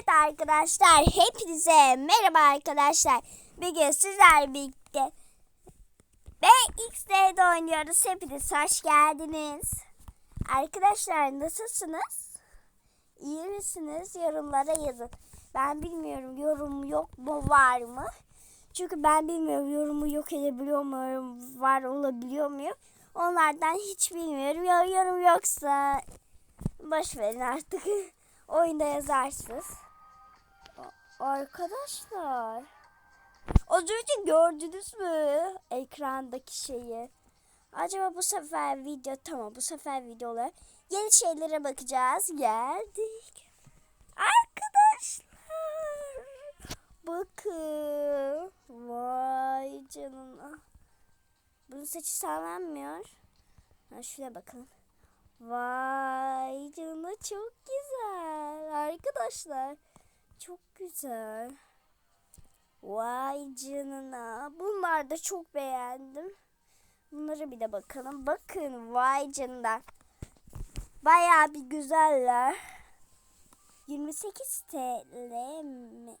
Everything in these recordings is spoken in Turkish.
Evet arkadaşlar hepinize merhaba arkadaşlar. Bugün sizlerle birlikte BXD'de oynuyoruz. Hepiniz hoş geldiniz. Arkadaşlar nasılsınız? İyi misiniz? Yorumlara yazın. Ben bilmiyorum yorum yok mu var mı? Çünkü ben bilmiyorum yorumu yok edebiliyor muyum? Var olabiliyor muyum? Onlardan hiç bilmiyorum. Yorum yoksa boş verin artık. Oyunda yazarsınız. Arkadaşlar. Az önce gördünüz mü ekrandaki şeyi? Acaba bu sefer video tamam bu sefer videolar yeni şeylere bakacağız. Geldik. Arkadaşlar. Bakın. Vay canına. Bunun saçı sağlanmıyor. Ha şuraya bakın. Vay canına çok güzel. Arkadaşlar çok güzel. Vay canına. Bunlar da çok beğendim. Bunlara bir de bakalım. Bakın vay canına. Bayağı bir güzeller. 28 TL mi?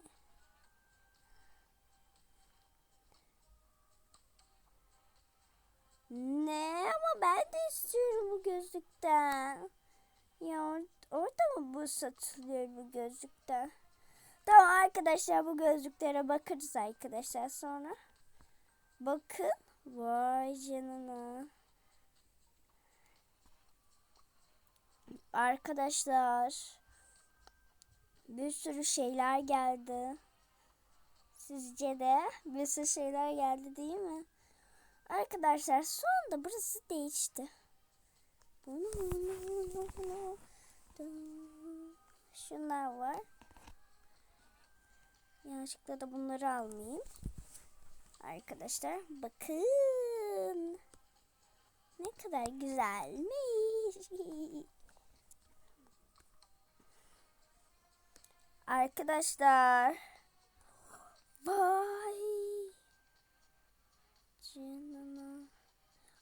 Ne ama ben de istiyorum bu gözlükten. Ya or- orada mı bu satılıyor bu gözlükten? Tamam arkadaşlar bu gözlüklere bakarız arkadaşlar sonra. Bakın. Vay canına. Arkadaşlar. Bir sürü şeyler geldi. Sizce de bir sürü şeyler geldi değil mi? Arkadaşlar sonunda burası değişti. Şunlar var. Yanlışlıkla da bunları almayayım. Arkadaşlar bakın. Ne kadar güzelmiş. Arkadaşlar. Vay. Canına.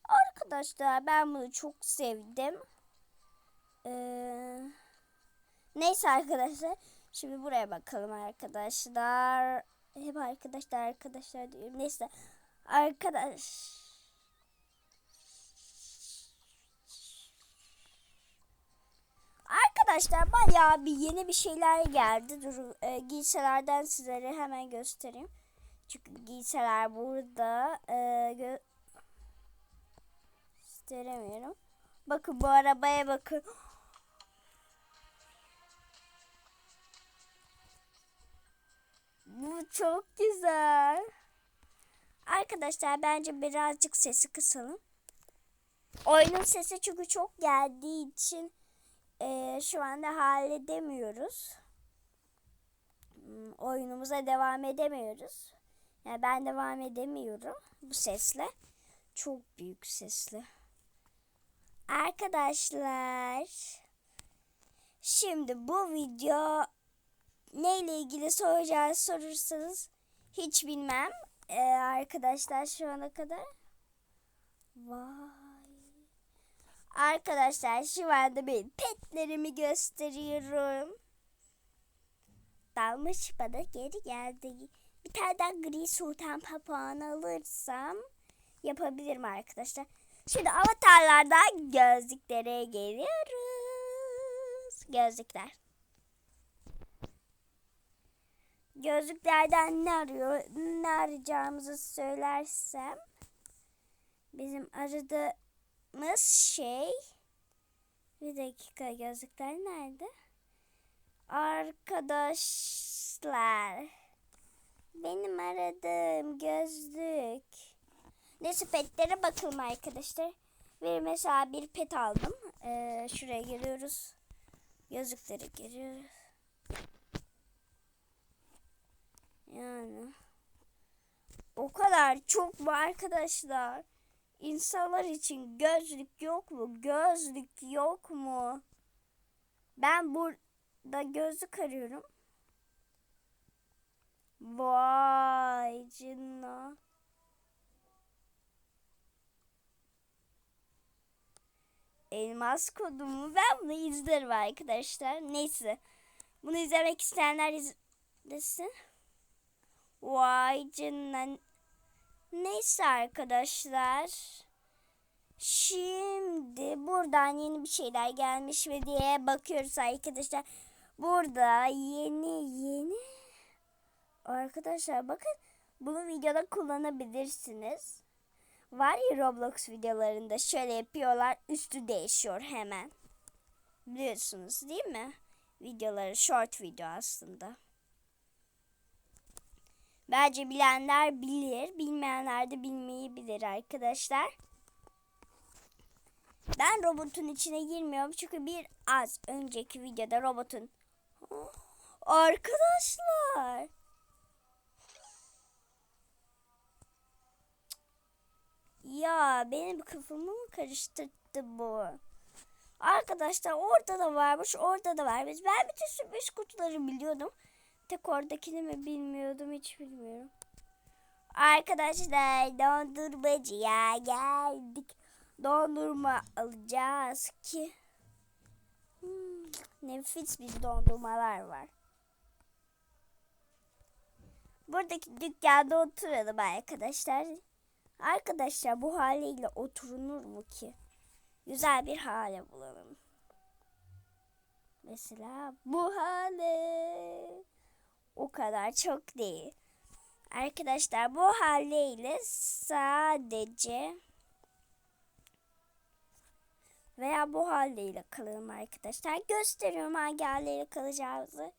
Arkadaşlar ben bunu çok sevdim. Ee, neyse arkadaşlar. Şimdi buraya bakalım arkadaşlar. Hep arkadaşlar arkadaşlar diyorum. Neyse. Arkadaş. Arkadaşlar bayağı bir yeni bir şeyler geldi. Dur e, giysilerden sizlere hemen göstereyim. Çünkü giysiler burada. E, gö- gösteremiyorum. Bakın bu arabaya bakın. Bu çok güzel. Arkadaşlar bence birazcık sesi kısalım. Oyunun sesi çünkü çok geldiği için e, şu anda halledemiyoruz. Hmm, Oyunumuza devam edemiyoruz. Yani ben devam edemiyorum bu sesle. Çok büyük sesle. Arkadaşlar şimdi bu video neyle ilgili soracağız sorursanız hiç bilmem. Ee, arkadaşlar şu ana kadar. Vay. Arkadaşlar şu anda ben petlerimi gösteriyorum. Dalmış bana geri geldi. Bir tane daha gri sultan papağanı alırsam yapabilirim arkadaşlar. Şimdi avatarlardan gözlüklere geliyoruz. Gözlükler. Gözlüklerden ne arıyor, ne arayacağımızı söylersem bizim aradığımız şey bir dakika gözlükler nerede? Arkadaşlar benim aradığım gözlük. Neyse petlere bakalım arkadaşlar. Ve mesela bir pet aldım. Ee, şuraya giriyoruz. Gözlüklere giriyoruz. Yani o kadar çok mu arkadaşlar? İnsanlar için gözlük yok mu? Gözlük yok mu? Ben burada gözlük arıyorum. Vay canına. Elmas kodumu ben bunu izlerim arkadaşlar. Neyse. Bunu izlemek isteyenler izlesin. Vay canına. Neyse arkadaşlar. Şimdi buradan yeni bir şeyler gelmiş mi diye bakıyoruz arkadaşlar. Burada yeni yeni arkadaşlar bakın bunu videoda kullanabilirsiniz. Var ya Roblox videolarında şöyle yapıyorlar üstü değişiyor hemen. Biliyorsunuz değil mi? Videoları short video aslında. Bence bilenler bilir, bilmeyenler de bilmeyi bilir arkadaşlar. Ben robotun içine girmiyorum çünkü bir az önceki videoda robotun arkadaşlar ya benim kafamı mı karıştırdı bu? Arkadaşlar orada da varmış, orada da varmış. Ben bütün sürpriz kutuları biliyordum. Tek oradakini mi bilmiyordum hiç bilmiyorum. Arkadaşlar dondurmacıya geldik. Dondurma alacağız ki. Hmm, nefis bir dondurmalar var. Buradaki dükkanda oturalım arkadaşlar. Arkadaşlar bu haliyle oturulur mu ki? Güzel bir hale bulalım. Mesela bu hale. O kadar çok değil. Arkadaşlar bu haliyle sadece veya bu haliyle kalalım arkadaşlar. Gösteriyorum hangi haliyle kalacağımızı.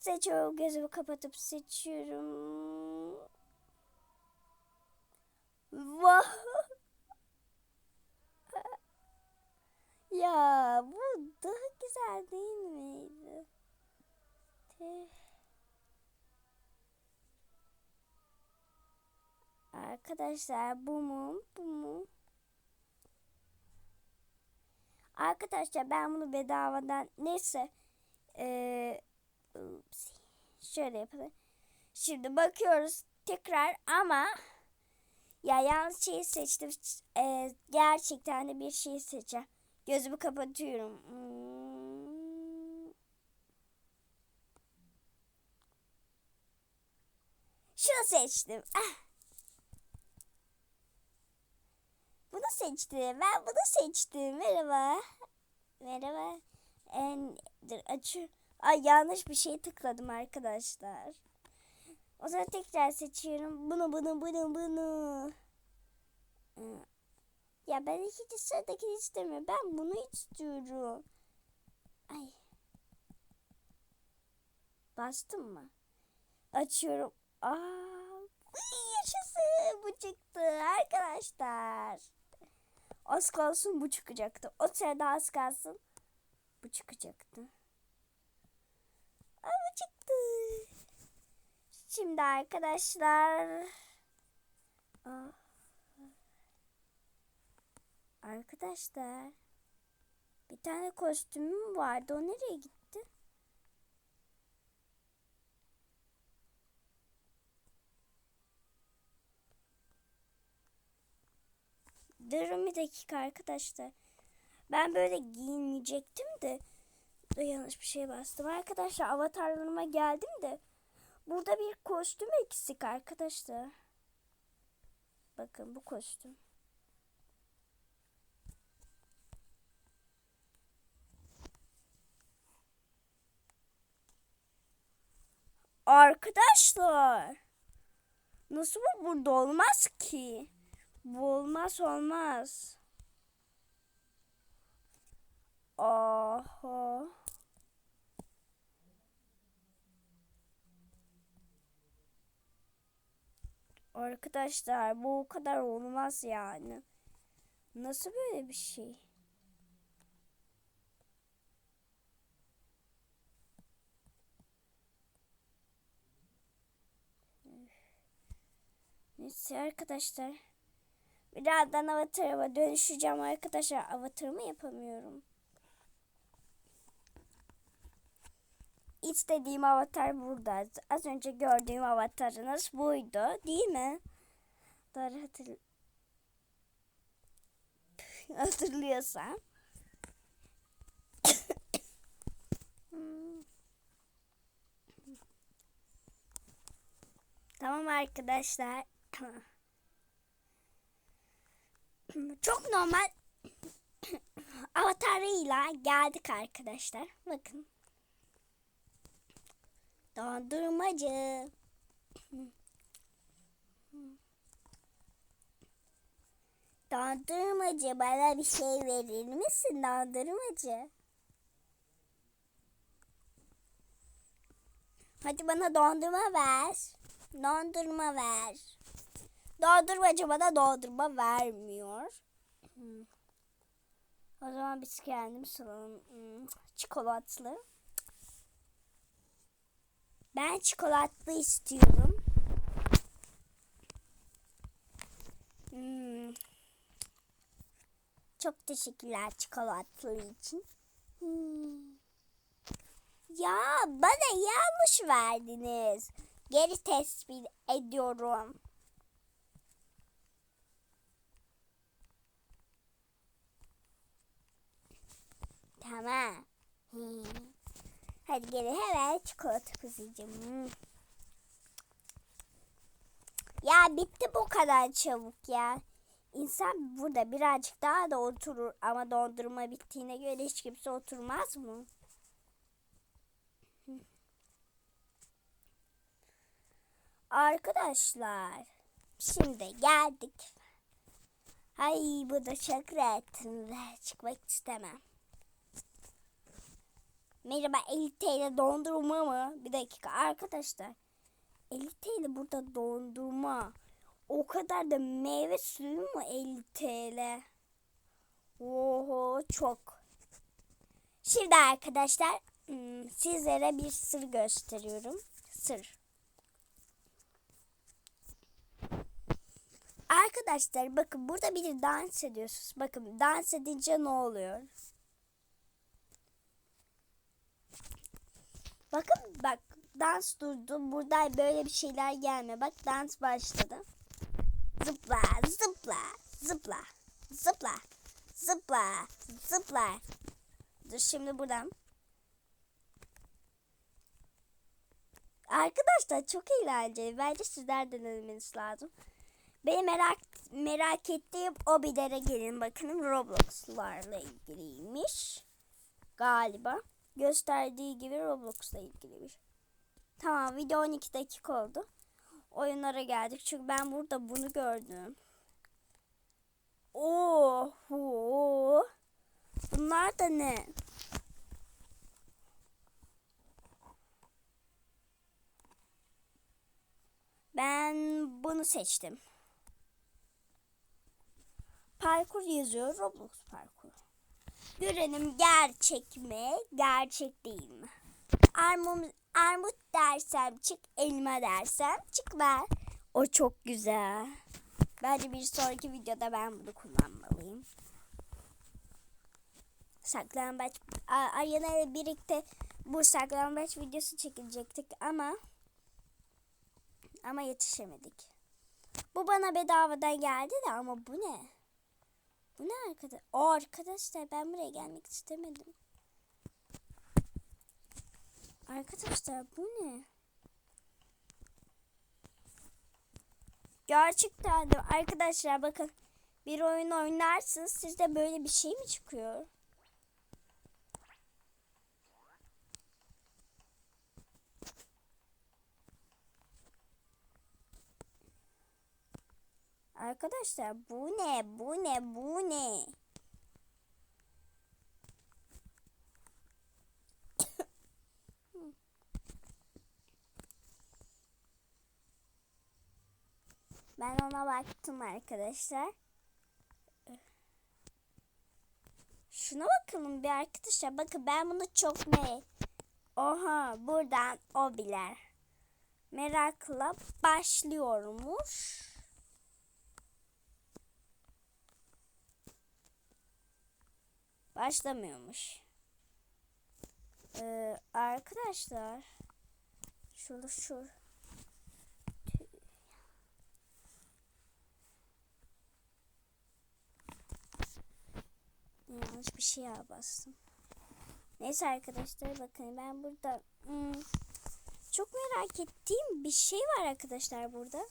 Seçiyorum gözümü kapatıp seçiyorum. Vah. ya bu daha güzel değil miydi? Tüh. Arkadaşlar bu mu? Bu mu? Arkadaşlar ben bunu bedavadan neyse ee, şöyle yapalım. Şimdi bakıyoruz tekrar ama ya yanlış şeyi seçtim. Ee, gerçekten de bir şey seçeceğim. Gözümü kapatıyorum. Hmm. Şunu seçtim. Ah. Seçtim. Ben bunu seçtim. Merhaba. Merhaba. En, dur, açı. Ay yanlış bir şey tıkladım arkadaşlar. O zaman tekrar seçiyorum. Bunu bunu bunu bunu. Ya ben ikinci sıradakini istemiyorum. Ben bunu istiyorum. Ay. Bastım mı? Açıyorum. Aa, yaşasın. Bu çıktı arkadaşlar. Az kalsın bu çıkacaktı. O sırada az kalsın bu çıkacaktı. Bu çıktı. Şimdi arkadaşlar. Aa. Arkadaşlar. Bir tane kostümüm vardı. O nereye gitti? Durun bir dakika arkadaşlar. Ben böyle giyinmeyecektim de yanlış bir şey bastım. Arkadaşlar avatarlarıma geldim de burada bir kostüm eksik arkadaşlar. Bakın bu kostüm. Arkadaşlar. Nasıl bu burada olmaz ki? Bu olmaz olmaz. Aha. Arkadaşlar bu o kadar olmaz yani. Nasıl böyle bir şey? Neyse arkadaşlar. Birazdan avatarıma dönüşeceğim arkadaşlar. Avatarımı yapamıyorum. İstediğim avatar burada. Az önce gördüğüm avatarınız buydu değil mi? Doğru hatırl hatırlıyorsam. tamam arkadaşlar. Çok normal avatarıyla geldik arkadaşlar. Bakın. Dondurmacı. Dondurmacı bana bir şey verir misin dondurmacı? Hadi bana dondurma ver. Dondurma ver. Dondurmacı bana dondurma vermiyor. Hmm. O zaman biz kendimiz alalım. Hmm, Çikolatlı. Ben çikolatlı istiyorum. Hmm. Çok teşekkürler çikolatlı için. Hmm. Ya bana yanlış verdiniz. Geri tespit ediyorum. Tamam. Hmm. Hadi geri hemen çikolata kızıcım. Ya bitti bu kadar çabuk ya. İnsan burada birazcık daha da oturur ama dondurma bittiğine göre hiç kimse oturmaz mı? Arkadaşlar şimdi geldik. Ay bu da çok rahatım çıkmak istemem. Merhaba 50 TL dondurma mı? Bir dakika arkadaşlar. 50 TL burada dondurma. O kadar da meyve suyu mu 50 TL? Oho çok. Şimdi arkadaşlar hmm, sizlere bir sır gösteriyorum. Sır. Arkadaşlar bakın burada biri dans ediyorsunuz. Bakın dans edince ne oluyor? Bakın bak dans durdu. Burada böyle bir şeyler gelmiyor. Bak dans başladı. Zıpla, zıpla, zıpla, zıpla, zıpla, zıpla. Dur şimdi buradan. Arkadaşlar çok eğlenceli. Bence sizler denemeniz lazım. Benim merak merak ettiğim hobilere gelin bakın Roblox'larla ilgiliymiş. Galiba. Gösterdiği gibi Roblox'la ilgiliymiş. Tamam video 12 dakika oldu. Oyunlara geldik. Çünkü ben burada bunu gördüm. Oho. Bunlar da ne? Ben bunu seçtim. Parkur yazıyor. Roblox parkur. Görelim gerçek mi? Gerçek değil mi? Armut, armut dersem çık, elma dersem çık ver. O çok güzel. Bence bir sonraki videoda ben bunu kullanmalıyım. Saklambaç, Ayana ile birlikte bu saklambaç videosu çekilecektik ama ama yetişemedik. Bu bana bedavadan geldi de ama bu ne? Bu ne arkadaş? O arkadaşlar ben buraya gelmek istemedim. Arkadaşlar bu ne? Gerçekten de arkadaşlar bakın bir oyun oynarsınız sizde böyle bir şey mi çıkıyor? Arkadaşlar bu ne? Bu ne? Bu ne? Ben ona baktım arkadaşlar. Şuna bakalım bir arkadaşlar. Bakın ben bunu çok ne? Oha buradan o biler. Merakla başlıyormuş. Başlamıyormuş. Ee, arkadaşlar. Şurada şur. Yanlış bir şey bastım. Neyse arkadaşlar bakın ben burada hmm, çok merak ettiğim bir şey var arkadaşlar burada.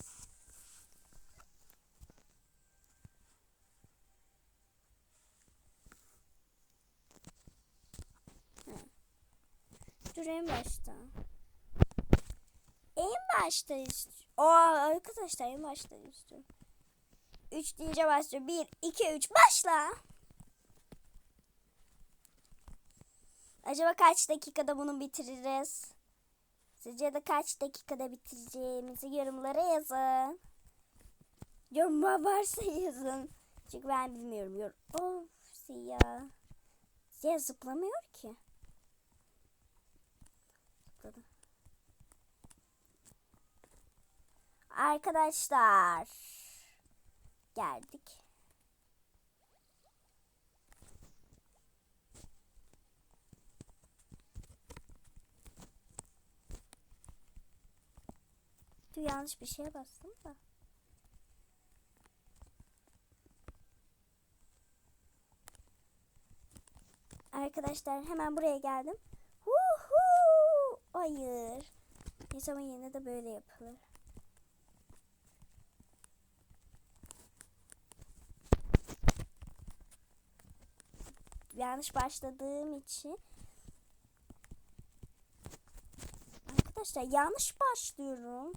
Dur en başta. En başta istiyorum. Aa arkadaşlar en başta istiyorum. 3 deyince başlıyor. 1, 2, 3 başla. Acaba kaç dakikada bunu bitiririz? Sizce de kaç dakikada bitireceğimizi yorumlara yazın. Yorumlar varsa yazın. Çünkü ben bilmiyorum. Yor of Ziya. Ziya zıplamıyor ki. Arkadaşlar. Geldik. Dur yanlış bir şeye bastım da. Arkadaşlar hemen buraya geldim. Huhu! Hayır. Neyse ama yine de böyle yapılır. Yanlış başladığım için Arkadaşlar yanlış başlıyorum.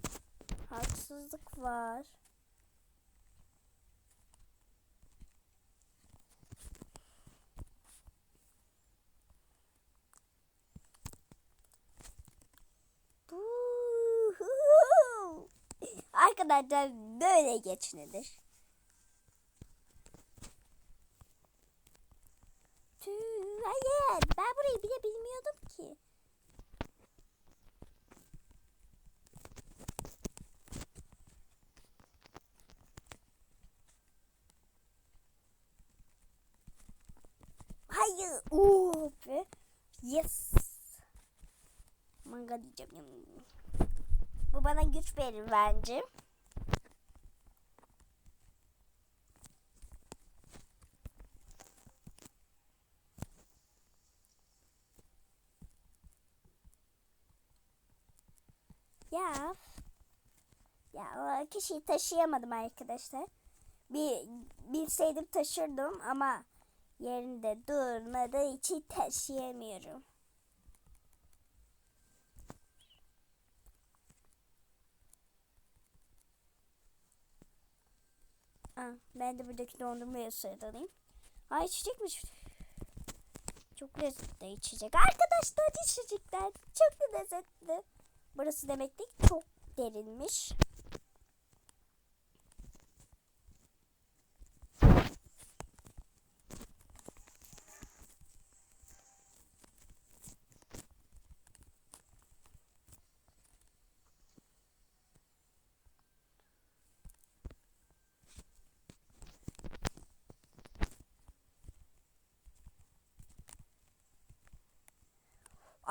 Haksızlık var. Arkadaşlar böyle geçinilir. Hayır ben burayı bile bilmiyordum ki. Hayır. Oo be. Yes. Manga diyeceğim. Bu bana güç verir bence. Ya. Ya o kişiyi taşıyamadım arkadaşlar. Bir bilseydim taşırdım ama yerinde durmadığı için taşıyamıyorum. Aa, ben de buradaki dondurmaya sarılayım. Ay içecekmiş. Çok lezzetli içecek. Arkadaşlar içecekler çok lezzetli. Burası demek ki çok derinmiş.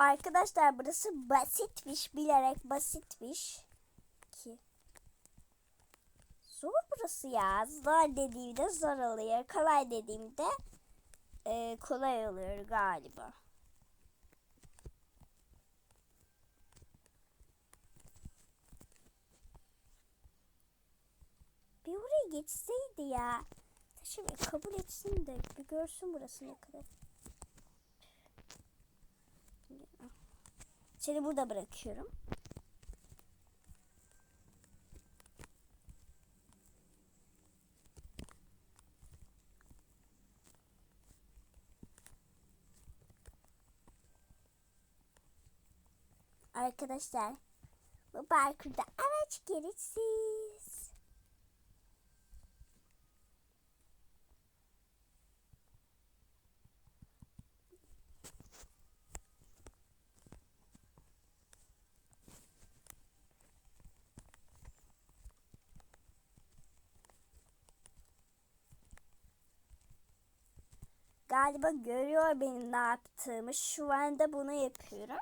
Arkadaşlar burası basitmiş. Bilerek basitmiş. Ki. Zor burası ya. Zor dediğimde zor oluyor. Kolay dediğimde e, kolay oluyor galiba. Bir oraya geçseydi ya. Şimdi kabul etsin de bir görsün burası ne kadar. Seni burada bırakıyorum. Arkadaşlar bu parkurda araç gereksiz. Galiba görüyor benim ne yaptığımı. Şu anda bunu yapıyorum.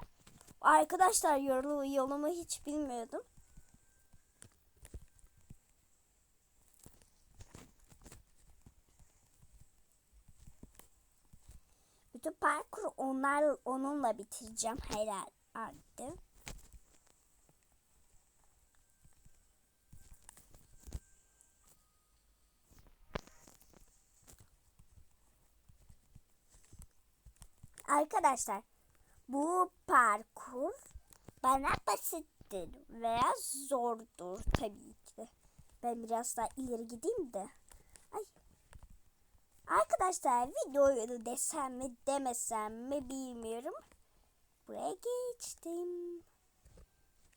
Arkadaşlar yolu, yolumu hiç bilmiyordum. Bütün parkuru onlar onunla bitireceğim herhalde. Arkadaşlar bu parkur bana basittir veya zordur tabii ki. Ben biraz daha ileri gideyim de. Ay. Arkadaşlar videoyu desem mi demesem mi bilmiyorum. Buraya geçtim.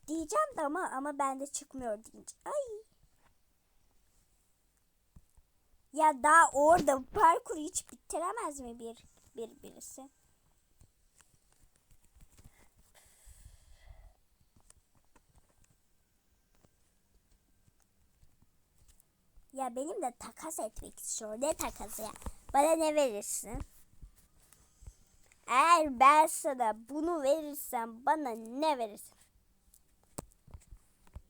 Diyeceğim de ama ama bende çıkmıyor deyince. Ay. Ya daha orada parkuru hiç bitiremez mi bir bir birisi? Ya benim de takas etmek istiyor. Ne takası ya? Bana ne verirsin? Eğer ben sana bunu verirsem bana ne verirsin?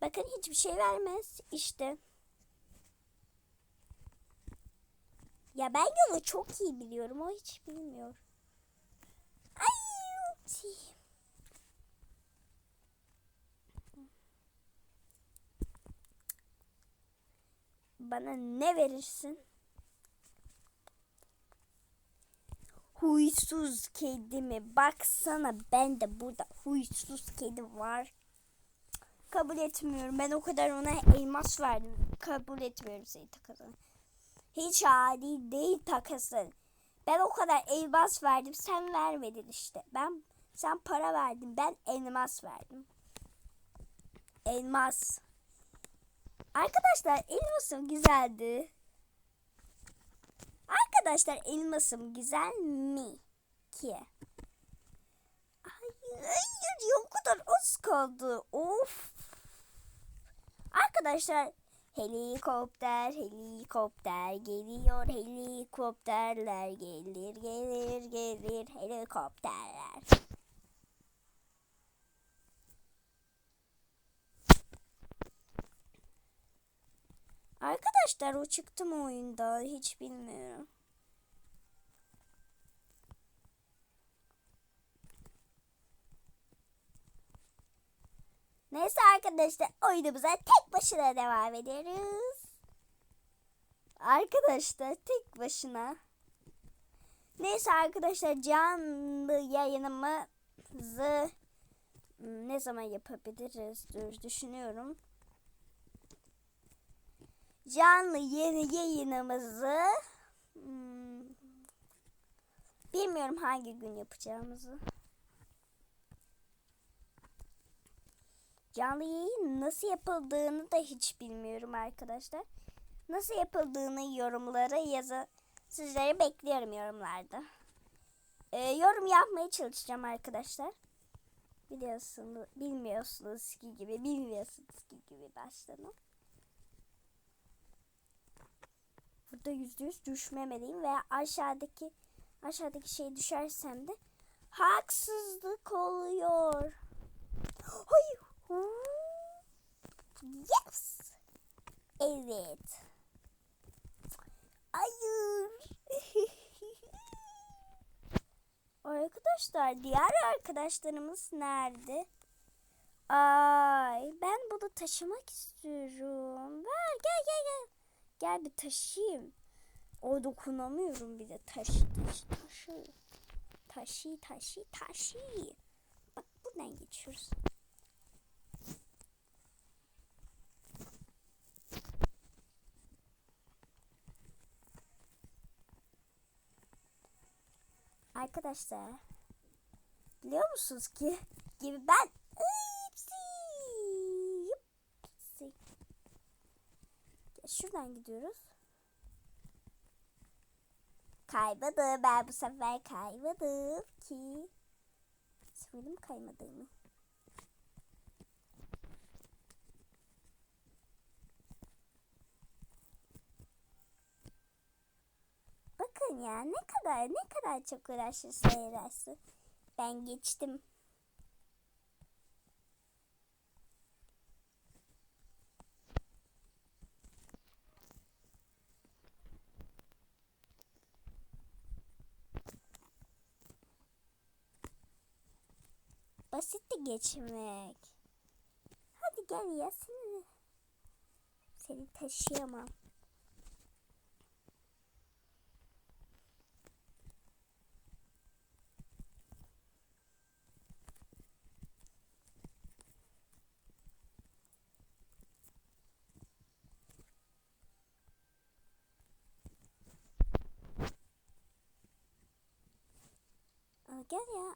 Bakın hiçbir şey vermez. İşte. Ya ben yolu çok iyi biliyorum. O hiç bilmiyor. Ay, ulti. Bana ne verirsin? Huysuz kedi mi? Baksana ben de burada huysuz kedi var. Kabul etmiyorum. Ben o kadar ona elmas verdim. Kabul etmiyorum seni takasını. Hiç adi değil takasın. Ben o kadar elmas verdim. Sen vermedin işte. Ben sen para verdin. Ben elmas verdim. Elmas. Arkadaşlar elmasım güzeldi. Arkadaşlar elmasım güzel mi ki? Hayır, hayır ya o kadar az kaldı. Of. Arkadaşlar helikopter helikopter geliyor helikopterler gelir gelir gelir helikopterler. Arkadaşlar o çıktı mı oyunda hiç bilmiyorum. Neyse arkadaşlar oyunumuza tek başına devam ediyoruz. Arkadaşlar tek başına. Neyse arkadaşlar canlı yayınımızı ne zaman yapabiliriz? Düşünüyorum. Canlı yeni yayınımızı hmm, bilmiyorum hangi gün yapacağımızı. Canlı yayın nasıl yapıldığını da hiç bilmiyorum arkadaşlar. Nasıl yapıldığını yorumlara yazın. Sizleri bekliyorum yorumlarda. Ee, yorum yapmaya çalışacağım arkadaşlar. Biliyorsunuz, bilmiyorsunuz ki gibi, bilmiyorsunuz ki gibi başladım. Burada yüzde yüz düşmemeliyim veya aşağıdaki aşağıdaki şey düşersem de haksızlık oluyor. Hayır. Yes. Evet. Hayır. Arkadaşlar diğer arkadaşlarımız nerede? Ay ben bunu taşımak istiyorum. Ver gel gel gel. Gel bir taşıyayım. O dokunamıyorum bir de taşı taşı taşı. Taşı taşı taşı. Bak buradan geçiyoruz. Arkadaşlar biliyor musunuz ki gibi ben şuradan gidiyoruz. Kaymadım ben bu sefer kaymadım ki. Söyledim kaymadığımı. Bakın ya ne kadar ne kadar çok uğraşırsa uğraşsın. Ben geçtim. basitti geçmek. Hadi gel ya seni. Seni taşıyamam. Gel ya.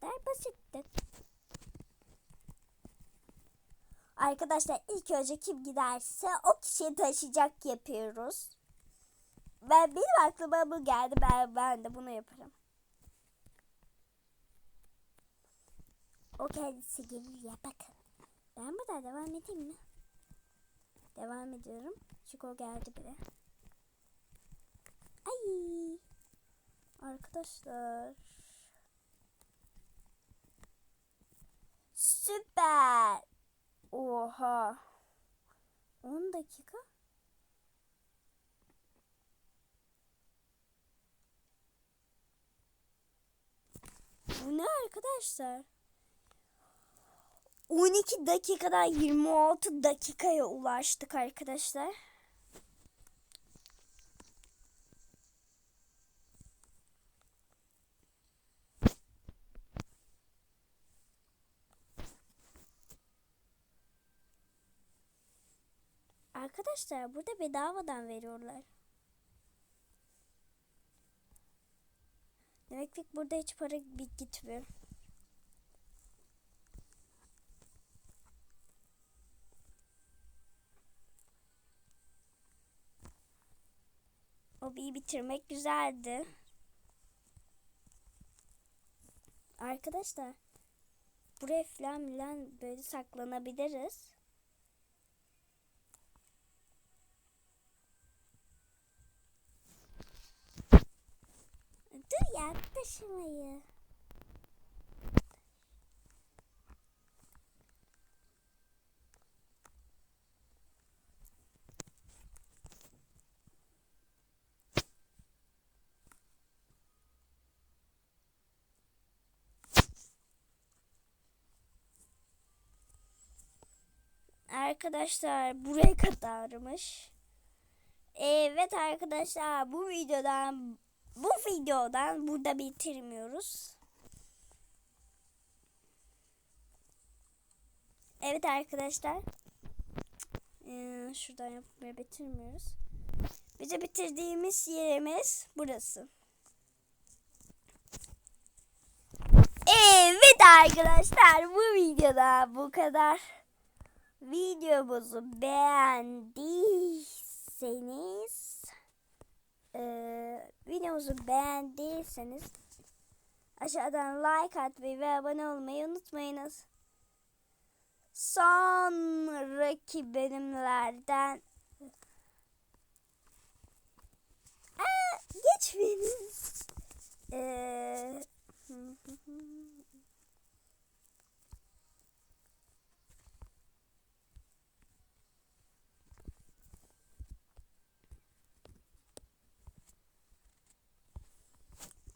Kadar basitti. Arkadaşlar ilk önce kim giderse o kişiyi taşıyacak yapıyoruz. Ben benim aklıma bu geldi. Ben, ben de bunu yaparım. O kendisi gelir ya bakın. Ben burada devam edeyim mi? Devam ediyorum. Çünkü o geldi bile. Ay. Arkadaşlar. Süper. Oha. 10 dakika. Bu ne arkadaşlar? 12 dakikada 26 dakikaya ulaştık arkadaşlar. Arkadaşlar burada bedavadan veriyorlar. Demek ki burada hiç para gitmiyor. Hobiyi bitirmek güzeldi. Arkadaşlar buraya falan filan böyle saklanabiliriz. Dur ya taşımayı. Arkadaşlar buraya kadarmış. Evet arkadaşlar bu videodan bu videodan burada bitirmiyoruz. Evet arkadaşlar. Ee, şuradan yapmaya bitirmiyoruz. Bize bitirdiğimiz yerimiz burası. Evet arkadaşlar bu videoda bu kadar. Videomuzu beğendiyseniz ee, videomuzu beğendiyseniz aşağıdan like atmayı ve abone olmayı unutmayınız. Sonraki bölümlerden Aa. Ee,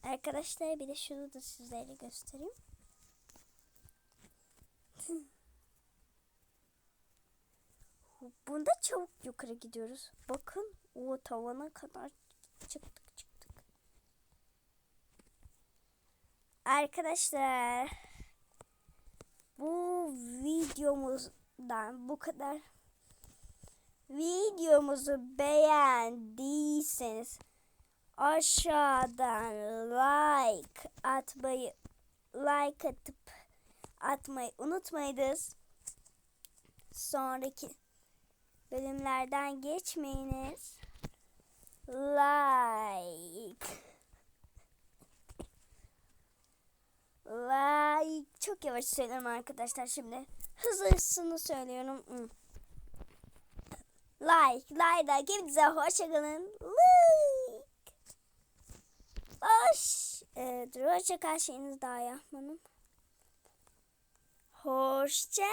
Arkadaşlar bir de şunu da sizlere göstereyim. Bunda çabuk yukarı gidiyoruz. Bakın o tavana kadar çıktık çıktık. Arkadaşlar bu videomuzdan bu kadar. Videomuzu beğendiyseniz aşağıdan like atmayı like atıp atmayı unutmayınız. Sonraki bölümlerden geçmeyiniz. Like. Like. Çok yavaş söylüyorum arkadaşlar şimdi. Hızlı hızlı söylüyorum. Like. Like. Hepinize hoşçakalın. Like. Hoş. Ee, dur hoşçakal şeyinizi daha yapmadım. Hoşçakalın.